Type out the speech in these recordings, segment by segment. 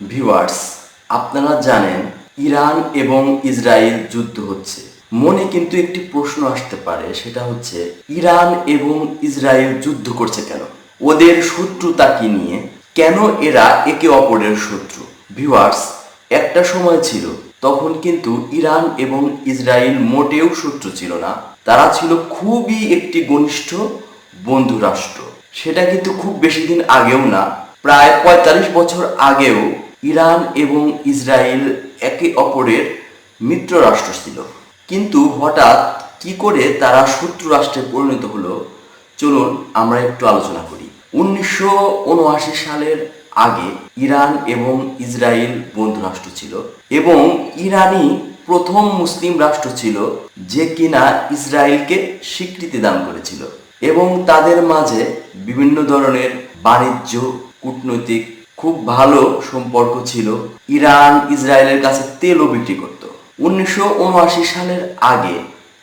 Viewers, আপনারা জানেন Iran এবং ইসরায়েল যুদ্ধ হচ্ছে। মনে কিন্তু একটি প্রশ্ন আসতে পারে, সেটা হচ্ছে, ইরান এবং ইসরায়েল যুদ্ধ করছে কেন? ওদের শত্রুতা কি নিয়ে? কেন এরা একে অপরের শত্রু? ভিউয়ার্স, একটা সময় ছিল, তখন কিন্তু ইরান এবং ইসরায়েল মোটেও শত্রু ছিল না। তারা ছিল খুবই একটি ঘনিষ্ঠ বন্ধু রাষ্ট্র সেটা কিন্তু খুব বেশি দিন আগেও না, প্রায় পঁয়তাল্লিশ বছর আগেও ইরান এবং ইসরায়েল একে অপরের মিত্র রাষ্ট্র ছিল। কিন্তু হঠাৎ কি করে তারা শত্রু রাষ্ট্রে পরিণত হলো, চলুন আমরা একটু আলোচনা করি। উনিশশো উনআশি সালের আগে ইরান এবং ইসরায়েল বন্ধু রাষ্ট্র ছিল এবং ইরানই প্রথম মুসলিম রাষ্ট্র ছিল যে কিনা ইসরায়েলকে স্বীকৃতি দান করেছিল এবং তাদের মাঝে বিভিন্ন ধরনের বাণিজ্য, কূটনৈতিক খুব ভালো সম্পর্ক ছিল। ইরান ইসরায়েলের কাছে তেলও বিক্রি করত। উনিশশো উনআশি সালের আগে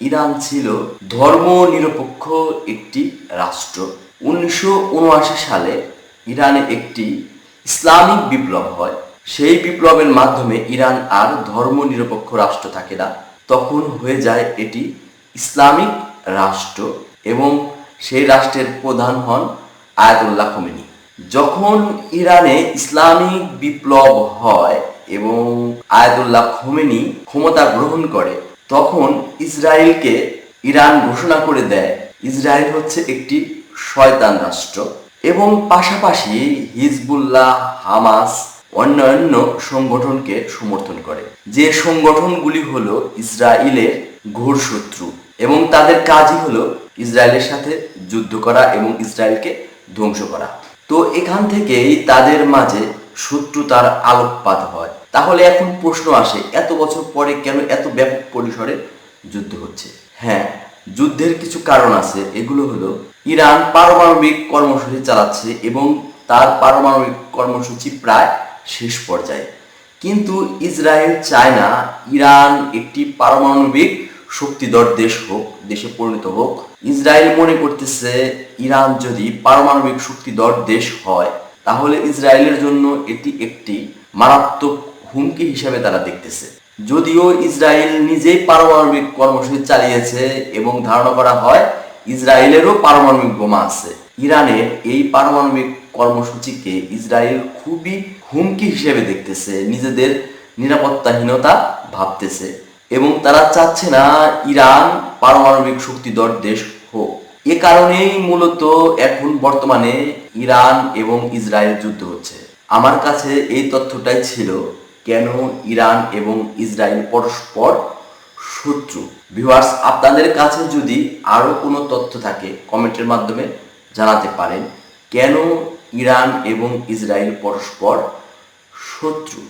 ইরান ছিল ধর্ম নিরপেক্ষ একটি রাষ্ট্র। উনিশশো উনআশি সালে ইরানে একটি ইসলামিক বিপ্লব হয়। সেই বিপ্লবের মাধ্যমে ইরান আর ধর্ম নিরপেক্ষ রাষ্ট্র থাকে না। তখন হয়ে যায় এটি ইসলামিক রাষ্ট্র এবং সেই রাষ্ট্রের প্রধান হন আয়াতুল্লাহ খোমেনি। যখন ইরানে ইসলামিক বিপ্লব হয় এবং আয়াতুল্লাহ খোমেনি ক্ষমতা গ্রহণ করে, তখন ইসরায়েলকে ইরান ঘোষণা করে দেয়, ইসরায়েল হচ্ছে একটি শয়তান রাষ্ট্র। এবং পাশাপাশি হিজবুল্লাহ, হামাস অন্যান্য সংগঠনকে সমর্থন করে। যে সংগঠনগুলি হলো ইসরায়েলের ঘোর শত্রু এবং তাদের কাজই হলো ইসরায়েলের সাথে যুদ্ধ করা এবং ইসরায়েলকে ধ্বংস করা। তো এখান থেকেই তাদের মাঝে শত্রুতার আলোকপাত হয়। তাহলে এখন প্রশ্ন আসে, এত বছর পরে কেন এত ব্যাপক পরিসরে যুদ্ধ হচ্ছে? হ্যাঁ যুদ্ধের কিছু কারণ আছে। এগুলো হলো, ইরান পারমাণবিক কর্মসূচি চালাচ্ছে এবং তার পারমাণবিক কর্মসূচি প্রায় শেষ পর্যায়ে। কিন্তু ইসরায়েল চায় না ইরান একটি পারমাণবিক শক্তিধর দেশ হোক, দেশে পরিণত হোক, ইসরায়েল মনে করতেছে ইরান যদি পারমাণবিক শক্তিধর দেশ হয়, তাহলে ইসরায়েলের জন্য এটি একটি মারাত্মক হুমকি হিসেবে তারা দেখতেছে। যদিও ইসরায়েল নিজেই পারমাণবিক কর্মসূচি চালিয়েছে এবং ধারণা করা হয় ইসরায়েলেরও পারমাণবিক বোমা আছে। ইরানের এই পারমাণবিক কর্মসূচিকে ইসরায়েল খুবই হুমকি হিসেবে দেখতেছে, নিজেদের নিরাপত্তাহীনতা ভাবতেছে। এবং তারা চাচ্ছে না ইরান পারমাণবিক শক্তিধর দেশ হোক। এ কারণেই মূলত এখন বর্তমানে ইরান এবং ইসরায়েল যুদ্ধ হচ্ছে। আমার কাছে এই তথ্যটাই ছিল, কেন ইরান এবং ইসরায়েল পরস্পর শত্রু। ভিউয়ার্স, আপনাদের কাছে যদি আরও কোনো তথ্য থাকে, কমেন্টের মাধ্যমে জানাতে পারেন, কেন ইরান এবং ইসরায়েল পরস্পর শত্রু?